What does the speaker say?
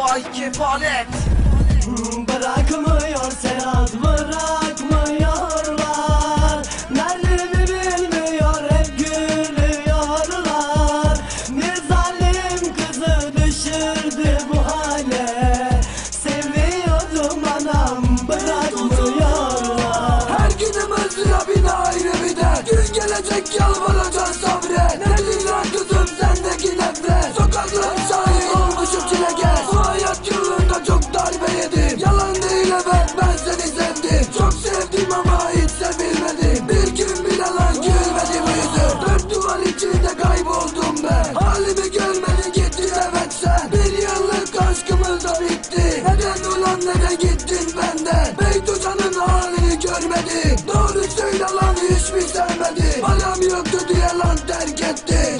Vay kefalet. Bırakmıyor Serhat Halimi görmedin gittin evet sen. Bir yıllık aşkımız da bitti. Neden ulan nereye gittin benden? Beytucan'ın halini görmedim Doğru söyle lan hiç mi sevmedi. Param yoktu diye lan terk etti